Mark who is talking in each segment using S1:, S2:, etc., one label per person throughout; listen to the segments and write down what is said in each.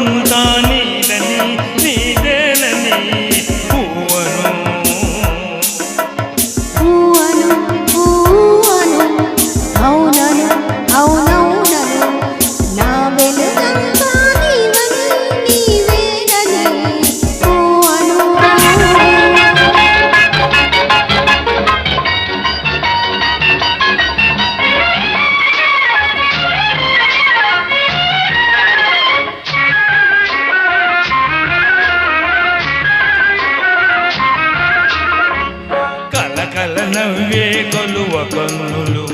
S1: వలపంతా నీదని
S2: నీ
S1: నవ్వే కొలువ కన్నులు.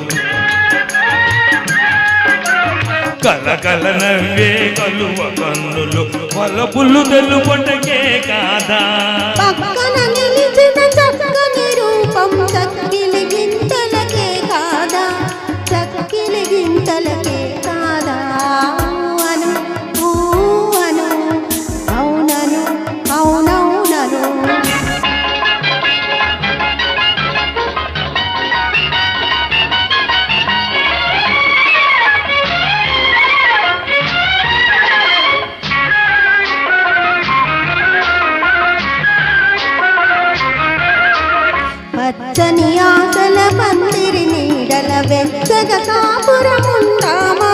S1: కలకల నవ్వే కలువ కన్నులు. వలపులు తెలుపటకే కాదా?
S2: పక్కన నిలిచిన చక్కని రూపం చక్కిలి గింతలకే కాదా? చక్కిలి గింతలకే పచ్చని ఆశల పందిరి నీడల వెచ్చగ కాపురముందామా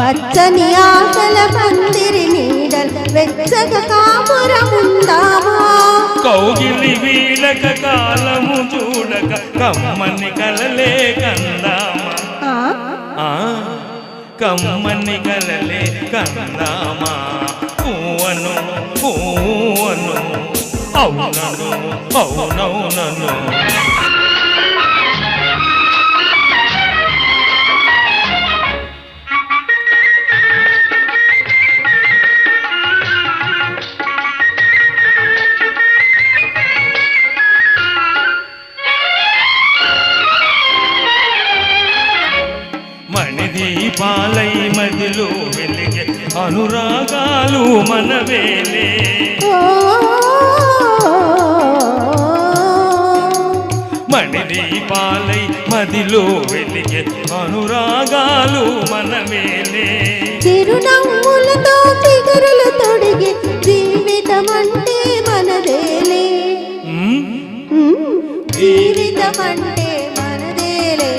S2: పచ్చని ఆశల పందిరి నీడల వెచ్చగ కాపురముందామా
S1: కౌగిలి వీడక కాలము చూడక కమ్మని కలలే కందామా? కమ్మని కలలే కందామా? పూవను పూవను అవునను అవునవునను మణిదీపాలై మదిలో వెలిగే అనురాగాలు మనవేలే మణిదీపాలై మదిలో వెలిగే అనురాగాలు మనవేలే
S2: చిరునవ్వులతో చిగురులు తొడిగి జీవితం అంటే మనదేలే. జీవితం అంటే మనదేలే.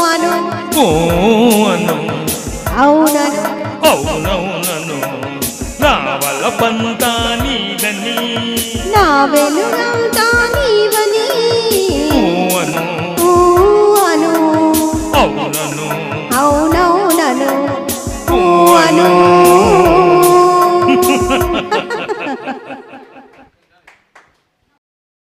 S2: అను.
S1: పూవను
S2: అవునను.
S1: అవునవునను. నా వల్ల పంతా నీదని.
S2: నా వెలుగా Manu. know.